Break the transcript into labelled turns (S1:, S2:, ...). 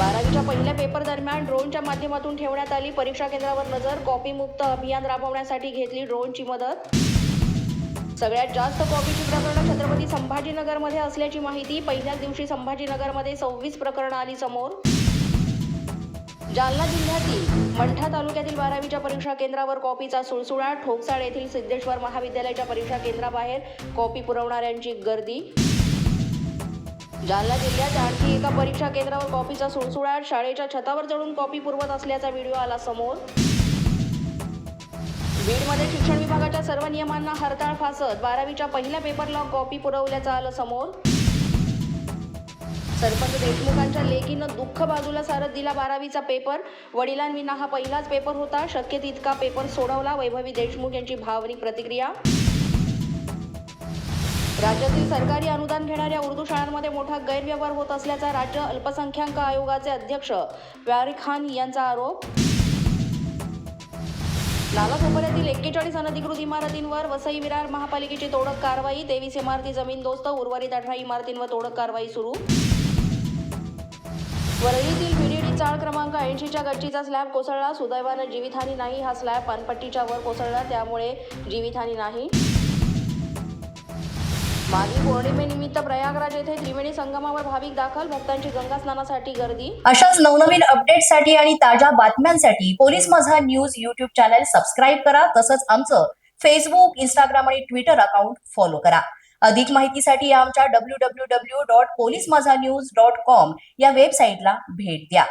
S1: बारावीच्या पहिल्या दरम्यान ड्रोनच्या माध्यमातून ठेवण्यात आली. परीक्षा केंद्रावर नजर कॉपी मुक्त अभियान राबवण्यासाठी घेतली ड्रोनची मदत. सगळ्यात जास्त कॉपीची प्रकरणं छत्रपती संभाजीनगरमध्ये असल्याची माहिती पहिल्याच दिवशी संभाजीनगरमध्ये सव्वीस प्रकरणं आली समोर. जालना जिल्ह्यातील मंठा तालुक्यातील बारावीच्या परीक्षा केंद्रावर कॉपीचा सुळसुळा ठोकसाळ येथील सिद्धेश्वर महाविद्यालयाच्या परीक्षा केंद्राबाहेर कॉपी पुरवणाऱ्यांची गर्दी. जालना जिल्ह्यात आणखी एका परीक्षा केंद्रावर कॉपीचा सुळसुळाट शाळेच्या छतावर चढून कॉपी पुरवत असल्याचा व्हिडिओ आला समोर. बीडमध्ये शिक्षण विभागाच्या सर्व नियमांना हरताळ फासत बारावीच्या पहिल्या पेपरला कॉपी पुरवल्याचं आलं समोर. सरपंच देशमुखांच्या लेकीनं दुःख बाजूला सारत दिला बारावीचा पेपर. वडिलांविना हा पहिलाच पेपर होता. शक्य तितका पेपर सोडवला. वैभवी देशमुख यांची भावनिक प्रतिक्रिया राज्यातील सरकारी अनुदान घेणाऱ्या उर्दू शाळांमध्ये मोठा गैरव्यवहार होत असल्याचा राज्य अल्पसंख्याक आयोगाचे अध्यक्ष व्यारी खान यांचा आरोप. नालासोपाऱ्यातील एक्केचाळीस अनधिकृत इमारतींवर वसई विरार महापालिकेची तोडक कारवाई तेवीस इमारती जमीनदोस्त उर्वरित अठरा इमारतींवर तोडक कारवाई सुरू. वरळीतील बीडीडी चाळ क्रमांक ऐंशीच्या गच्चीचा स्लॅब कोसळला. सुदैवानं जीवितहानी नाही हा स्लॅब. पानपट्टीच्या वर कोसळला त्यामुळे जीवितहानी नाही. माघी पौर्णिमेनिमित्त प्रयागराज येथे त्रिवेणी संगमावर भाविक दाखल. भक्तांची गंगा स्नानासाठी गर्दी.
S2: अशाच नवनवीन अपडेटसाठी आणि ताज्या बातम्यांसाठी police Majha news YouTube channel subscribe करा. तसंच आमचं फेसबुक इंस्टाग्राम आणि ट्विटर अकाउंट फॉलो करा. अधिक माहितीसाठी आमच्या W W W dot police Majha news dot com या वेबसाईटला भेट द्या.